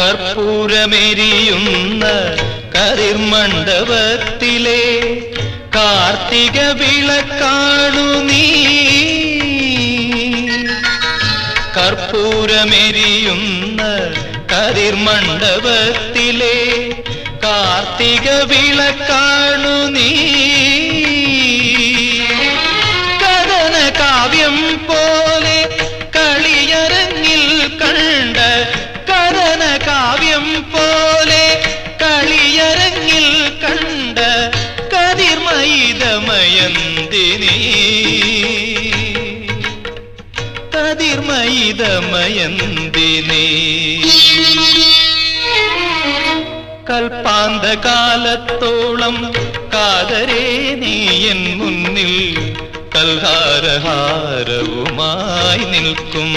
കർപ്പൂരമെരിയുന്ന കരിർമണ്ഡപത്തിലെ കാർത്തിക വിളക്കാണു നീ. കർപ്പൂരമെരിയുന്ന കരിർമണ്ഡപത്തിലെ കാർത്തിക വിളക്കാണു നീ. കഥന കാവ്യം പോലെ കതിർമയിതമയന്തിനീ. കൽപ്പാന്തകാലത്തോളം കാതരേ നീ എൻ മുന്നിൽ കൽഹാരഹാരവുമായി നിൽക്കും.